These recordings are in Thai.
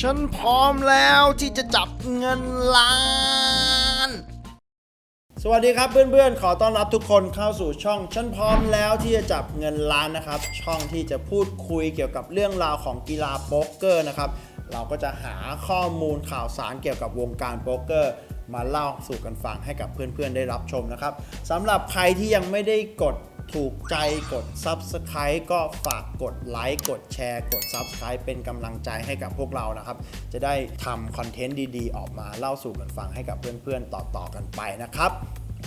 ฉันพร้อมแล้วที่จะจับเงินล้าน สวัสดีครับเพื่อนๆ ขอต้อนรับทุกคนเข้าสู่ช่อง ฉันพร้อมแล้วที่จะจับเงินล้านนะครับ ช่องที่จะพูดคุยเกี่ยวกับเรื่องราวของกีฬาโป๊กเกอร์นะครับ เราก็จะหาข้อมูลข่าวสารเกี่ยวกับวงการโป๊กเกอร์ มาเล่าสู่กันฟังให้กับเพื่อนๆได้รับชมนะครับสำหรับใครที่ยังไม่ได้กดถูกใจกด Subscribe ก็ฝากกดไลค์กดแชร์ กด Subscribe เป็นกำลังใจให้กับพวกเรานะครับ จะได้ทำคอนเทนต์ดีๆ ออกมาเล่าสู่กันฟังให้กับเพื่อนๆ ต่อๆกันไปนะครับ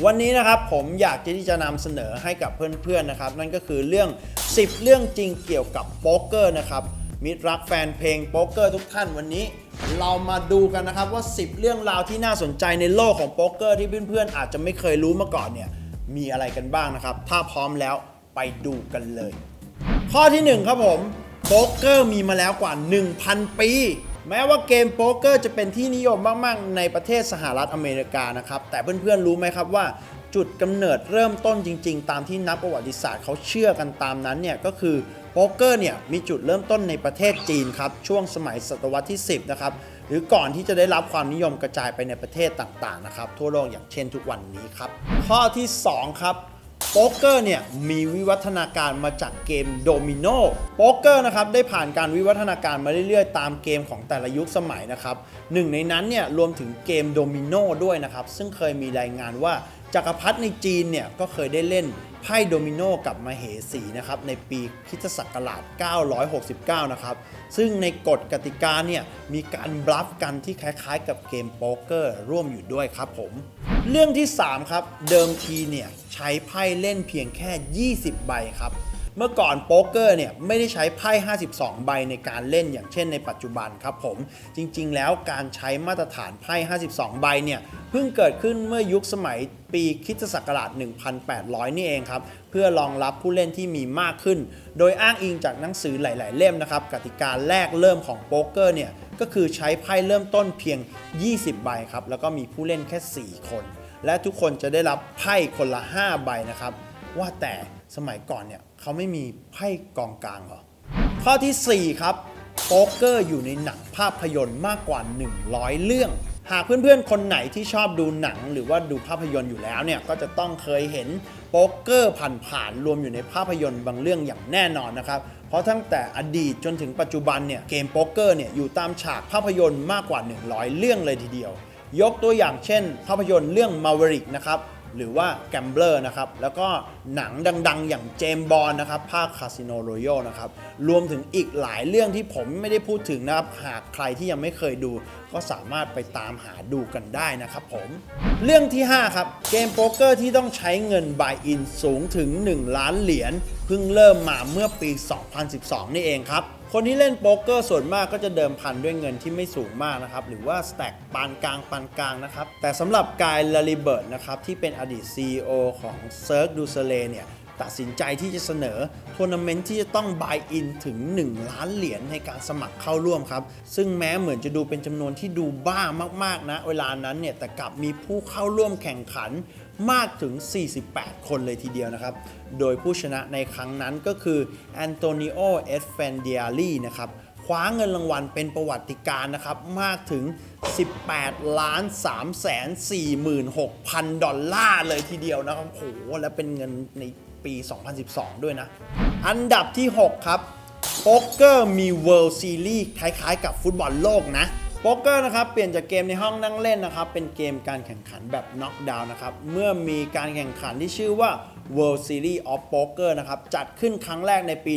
วันนี้นะครับผมอยากที่จะนำเสนอให้กับเพื่อนๆนะครับ นั่นก็คือเรื่อง 10 เรื่องจริงเกี่ยวกับโป๊กเกอร์นะครับ มิตรรักแฟนเพลงโป๊กเกอร์ทุกท่านวันนี้ เรามาดูกันนะครับว่า 10 เรื่องราวที่น่าสนใจในโลกของโป๊กเกอร์ที่เพื่อนๆอาจจะไม่เคยรู้มาก่อนเนี่ยมีอะไรกันบ้างนะครับ ถ้าพร้อมแล้วไปดูกันเลย ข้อที่ 1 ครับผมโป๊กเกอร์มีมาแล้วกว่า 1,000 ปี แม้ว่าเกมโป๊กเกอร์จะเป็นที่นิยมมาก ๆ ในประเทศสหรัฐอเมริกานะครับ แต่เพื่อนๆรู้ไหมครับว่า จุดกำเนิดเริ่มต้นจริง ๆ ตามที่นักประวัติศาสตร์เขาเชื่อกันตามนั้นเนี่ยก็คือโป๊กเกอร์เนี่ยมีจุดเริ่มต้นในประเทศจีนครับช่วงสมัยศตวรรษที่ 10 นะครับ หรือก่อนที่จะได้รับความนิยมกระจายไปในประเทศต่างๆนะครับทั่วโลกอย่างเช่นทุกวันนี้ครับ ข้อที่ 2 ครับโป๊กเกอร์เนี่ยมีวิวัฒนาการมาจากเกมโดมิโนโป๊กเกอร์นะครับได้ผ่านการวิวัฒนาการมาเรื่อยๆ ตามเกมของแต่ละยุคสมัยนะครับหนึ่งในนั้นเนี่ยรวมถึงเกมโดมิโนด้วยนะครับ ซึ่งเคยมีรายงานว่า จักรพรรดิในจีนเนี่ยก็เคยได้เล่นไพ่โดมิโนกับมเหสีนะครับในปีคริสตศักราช 969 นะครับ ซึ่งในกฎกติกาเนี่ยมีการบลัฟกันที่คล้ายๆ กับเกมโป๊กเกอร์ร่วมอยู่ด้วยครับผม เรื่องที่ 3 ครับ เดิมทีเนี่ยใช้ไพ่เล่นเพียงแค่ 20 ใบครับ เมื่อก่อนโป๊กเกอร์เนี่ยไม่ได้ใช้ไพ่ 52 ใบในการเล่นอย่างเช่นในปัจจุบันครับผม จริงๆ แล้วการใช้มาตรฐานไพ่ 52 ใบเนี่ยเพิ่งเกิดขึ้นเมื่อยุคสมัยปีคริสตศักราช 1800 นี่เองครับ เพื่อรองรับผู้เล่นที่มีมากขึ้น โดยอ้างอิงจากหนังสือหลาย ๆ เล่มนะครับกติกาแรกเริ่มของโป๊กเกอร์เนี่ยก็คือใช้ไพ่เริ่มต้นเพียง 20 ใบครับ แล้วก็มีผู้เล่นแค่ 4 คน และทุกคนจะได้รับไพ่คนละ 5 ใบนะครับ ว่าแต่ สมัยก่อนเนี่ยเขาไม่มีไพ่กองกลางเหรอ ข้อทีสี่ 4 ครับ โป๊กเกอร์อยู่ในหนังภาพยนตร์มากกว่า 100 เรื่อง หากเพื่อนๆ คนไหนที่ชอบดูหนังหรือว่าดูภาพยนตร์อยู่แล้วเนี่ยก็จะต้องเคยเห็นโป๊กเกอร์ผ่านๆรวมอยู่ในภาพยนตร์บางเรื่องอย่างแน่นอนนะครับ เพราะตั้งแต่อดีตจนถึงปัจจุบันเนี่ยเกมโป๊กเกอร์เนี่ยอยู่ตามฉากภาพยนตร์มากกว่า 100 เรื่องเลยทีเดียวยกตัวอย่างเช่น ภาพยนตร์เรื่อง Maverick นะครับ หรือว่า Gambler นะครับ แล้วก็หนังดังๆ อย่างเจมบอลนะครับ ภาค Casino Royale นะครับ รวมถึงอีกหลายเรื่องที่ผมไม่ได้พูดถึงนะครับ หากใครที่ยังไม่เคยดู ก็สามารถไปตามหาดูกันได้นะครับผม เรื่องที่ 5 ครับ เกมโป๊กเกอร์ที่ต้องใช้เงิน buy in สูงถึง 1 ล้านเหรียญเพิ่งเริ่มมาเมื่อปี 2012 นี่เองครับ คนที่เล่นโป๊กเกอร์ส่วนมากก็จะเดิมพันด้วยเงินที่ไม่สูงมากนะครับ หรือว่าสแต็กปานกลางปานกลางนะครับ แต่สำหรับกายลาลิเบิร์ตนะครับ ที่เป็นอดีต CEO ของเซิร์กดูเซเลเนี่ย ตัดสินใจที่จะเสนอทัวร์นาเมนต์ที่จะต้องบายอินถึง 1 ล้านเหรียญในการสมัครเข้าร่วมครับ ซึ่งแม้เหมือนจะดูเป็นจำนวนที่ดูบ้ามากๆนะ เวลานั้นเนี่ยแต่กลับมีผู้เข้าร่วมแข่งขันมากถึง 48 คนเลยทีเดียวนะครับ โดยผู้ชนะในครั้งนั้นก็คือแอนโตนิโอ เอสเฟนเดียรีนะครับคว้าเงินรางวัลเป็นประวัติการ์นะครับ มากถึง 18 ล้าน3แสน46พันดอลลาร์เลยทีเดียวนะครับโหและเป็นเงินใน ปี 2012 ด้วยนะ อันดับที่ 6 ครับโป๊กเกอร์มี World Series คล้ายๆ กับฟุตบอลโลกนะโป๊กเกอร์นะครับเปลี่ยนจากเกมในห้องนั่งเล่นนะครับเป็นเกมการแข่งขันแบบน็อกดาวน์นะครับเมื่อมีการแข่งขันที่ชื่อว่า World Series of Poker นะครับจัดขึ้นครั้งแรกในปี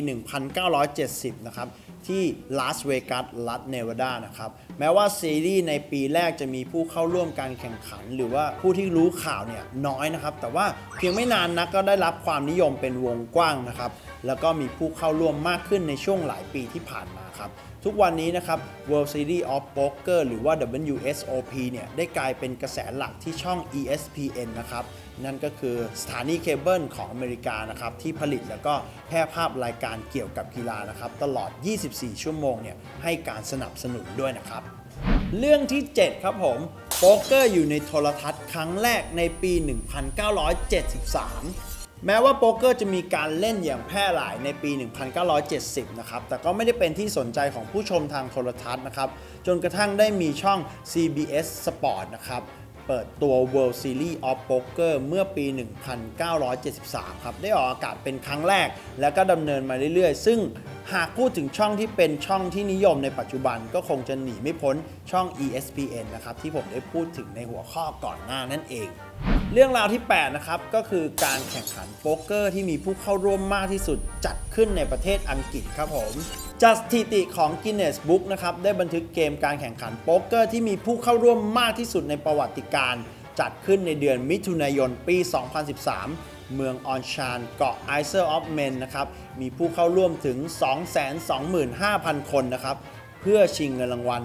1970 นะครับ ที่ลาสเวกัสรัฐเนวาดานะครับ แม้ว่าซีรีส์ในปีแรกจะมีผู้เข้าร่วมการแข่งขัน หรือว่าผู้ที่รู้ข่าวเนี่ยน้อยนะครับ แต่ว่าเพียงไม่นานนักก็ได้รับความนิยมเป็นวงกว้างนะครับ แล้วก็มีผู้เข้าร่วมมากขึ้นในช่วงหลายปีที่ผ่านมาครับ ทุกวันนี้นะครับ World Series of Poker หรือว่า WSOP เนี่ยได้กลายเป็นกระแสหลักที่ช่อง ESPN นะครับ นั่นก็คือสถานีเคเบิลของอเมริกานะครับที่ผลิตแล้วก็แพร่ภาพรายการเกี่ยวกับกีฬานะครับตลอด 24 ชั่วโมงเนี่ยให้การสนับสนุนด้วยนะครับ เรื่องที่ 7 ครับผมโป๊กเกอร์อยู่ในโทรทัศน์ครั้งแรกในปี 1973 แม้ว่าโป๊กเกอร์จะมีการเล่นอย่างแพร่หลายในปี 1970 นะครับ แต่ก็ไม่ได้เป็นที่สนใจของผู้ชมทางโทรทัศน์นะครับ จนกระทั่งได้มีช่อง CBS Sport นะครับ เปิดตัว World Series of Poker เมื่อปี 1973 ครับ ได้ออกอากาศเป็นครั้งแรก แล้วก็ดำเนินมาเรื่อยๆ ซึ่งหากพูดถึงช่องที่เป็นช่องที่นิยมในปัจจุบันก็คงจะหนีไม่พ้นช่อง ESPN นะครับที่ผมได้พูดถึงในหัวข้อก่อนหน้านั่นเอง เรื่องราวที่ 8 นะครับ ก็คือการแข่งขันโป๊กเกอร์ที่มีผู้เข้าร่วมมากที่สุดจัดขึ้นในประเทศอังกฤษครับผมจากสถิติของ Guinness Book นะครับ ได้บันทึกเกมการแข่งขันโป๊กเกอร์ที่มีผู้เข้าร่วมมากที่สุดในประวัติการ จัดขึ้นในเดือนมิถุนายนปี 2013 เมืองออนชานเกาะไอเซอร์ออฟแมนนะครับ มีผู้เข้าร่วมถึง 225,000 คนนะครับ เพื่อชิงเงินรางวัล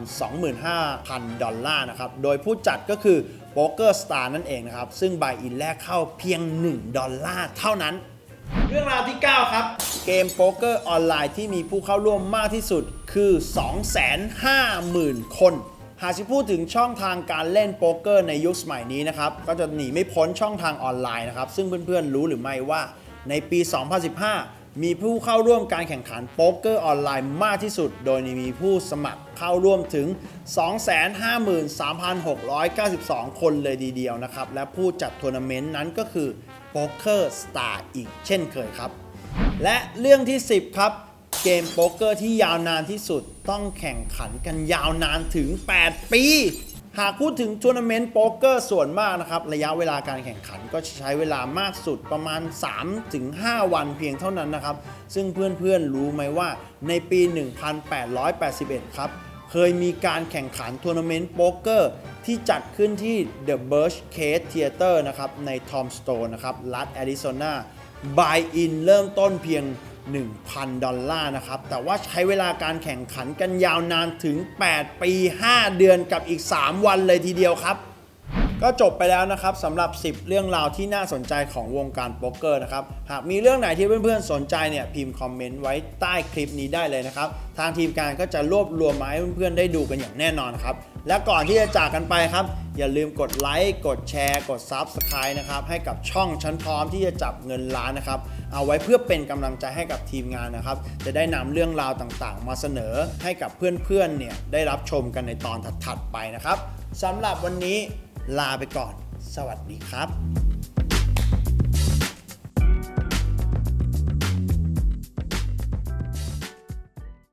25,000 ดอลลาร์นะครับ โดยผู้จัดก็คือ Poker Star นั่นเองนะครับ ซึ่งบายอินแรกเข้าเพียง 1 ดอลลาร์เท่านั้น เรื่องราวที่ 9 ครับ เกมโป๊กเกอร์ออนไลน์ที่มีผู้เข้าร่วมมากที่สุดคือ 250,000 คน หากจะพูดถึงช่องทางการเล่นโป๊กเกอร์ในยุคสมัยนี้นะครับ ก็จะหนีไม่พ้นช่องทางออนไลน์นะครับ ซึ่งเพื่อนๆรู้หรือไม่ว่าในปี 2015 มีผู้เข้าร่วมการแข่งขันโป๊กเกอร์ออนไลน์มากที่สุด โดยมีผู้สมัครเข้าร่วมถึง 253,692 คนเลยทีเดียวนะครับ และผู้จัดทัวร์นาเมนต์นั้นก็คือ Poker Star อีกเช่นเคยครับ และเรื่องที่ 10 ครับ เกมโป๊กเกอร์ที่ยาวนานที่สุดต้องแข่งขันกันยาวนานถึง 8 ปี หากพูดถึงทัวร์นาเมนต์โป๊กเกอร์ส่วนมากนะครับ ระยะเวลาการแข่งขันก็ใช้เวลามากสุดประมาณ 3-5 วันเพียงเท่านั้นนะครับ ซึ่งเพื่อนๆรู้ไหมว่าในปี 1881 ครับ เคยมีการแข่งขันทัวร์นาเมนต์โป๊กเกอร์ที่จัดขึ้นที่ The Birch Case Theater นะครับใน Tom Stone นะครับรัฐแอริโซนา Buy in เริ่มต้นเพียง 1,000 ดอลลาร์นะครับ แต่ว่าใช้เวลาการแข่งขันกันยาวนานถึง 8 ปี 5 เดือนกับอีก 3 วันเลยทีเดียวครับ ก็จบไปแล้วนะครับสำหรับ 10 เรื่องราวที่น่าสนใจของวงการโป๊กเกอร์นะครับ หากมีเรื่องไหนที่เพื่อนๆสนใจเนี่ยพิมพ์คอมเมนต์ไว้ใต้คลิปนี้ได้เลยนะครับ ทางทีมการก็จะรวบรวมมาให้เพื่อนๆได้ดูกันอย่างแน่นอนครับ และก่อนที่จะจากกันไปครับ อย่าลืมกดไลค์กดแชร์ กด Subscribe นะครับ ให้กับช่องชั้นพร้อมที่จะจับเงินล้านนะครับ เอาไว้เพื่อเป็นกำลังใจให้กับทีมงานนะครับ จะได้นำเรื่องราวต่างๆ มาเสนอให้กับเพื่อนๆเนี่ยได้รับชมกันในตอนถัดๆไปนะครับสำหรับวันนี้ลาไปก่อน สวัสดีครับ